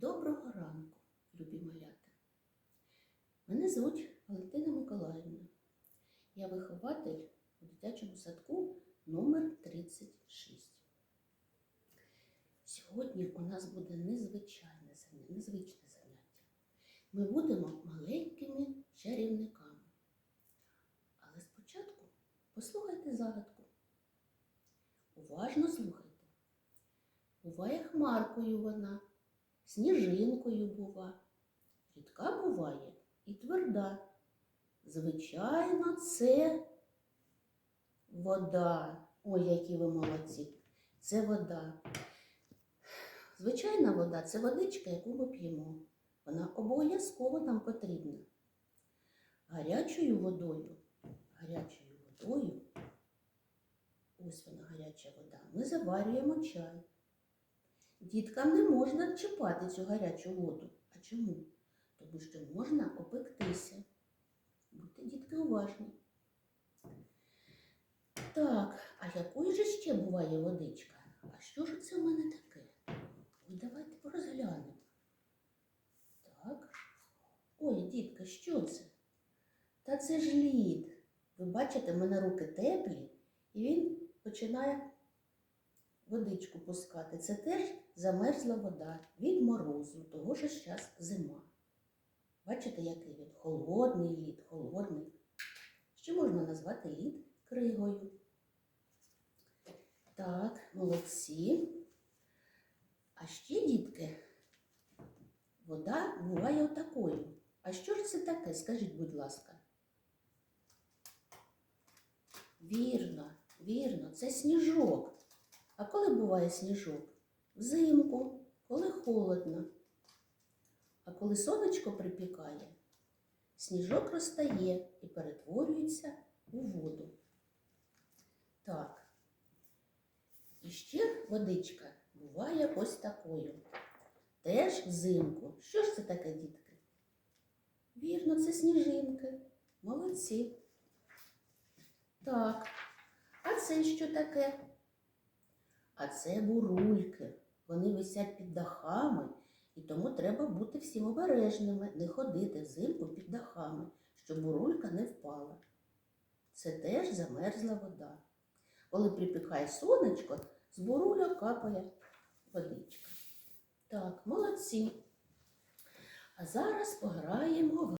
Доброго ранку, любі малята. Мене звуть Валентина Миколаївна. Я вихователь у дитячому садку номер 36. Сьогодні у нас буде незвичайне заняття, незвичне заняття. Ми будемо маленькими чарівниками. Але спочатку послухайте загадку. Уважно слухайте. Буває хмаркою вона, сніжинкою бува, рідка буває і тверда. Звичайно, це вода. Ой, які ви молодці. Це вода. Звичайна вода це водичка, яку ми п'ємо. Вона обов'язково нам потрібна. Гарячою водою, гарячою водою, ось вона гаряча вода, ми заварюємо чай. Діткам не можна чіпати цю гарячу воду. А чому? Тому що можна опектися. Будьте дітки уважні. Так, а якою же ще буває водичка? А що ж це в мене таке? Давайте порозглянемо. Так. Ой, дітка, що це? Та це ж лід. Ви бачите, в мене руки теплі, і він починає водичку пускати. Це теж замерзла вода від морозу, того що зараз зима. Бачите, який він? Холодний лід, холодний. Ще можна назвати лід кригою. Так, молодці. А ще, дітки, вода буває отакою. А що ж це таке? Скажіть, будь ласка. Вірно, вірно, це сніжок. А коли буває сніжок? Взимку, коли холодно. А коли сонечко припікає, сніжок розтає і перетворюється у воду. Так. І ще водичка буває ось такою. Теж взимку. Що ж це таке, дітки? Вірно, це сніжинки. Молодці. Так. А це що таке? А це бурульки. Вони висять під дахами, і тому треба бути всім обережними, не ходити взимку під дахами, щоб бурулька не впала. Це теж замерзла вода. Коли припікає сонечко, з буруля капає водичка. Так, молодці. А зараз пограємо в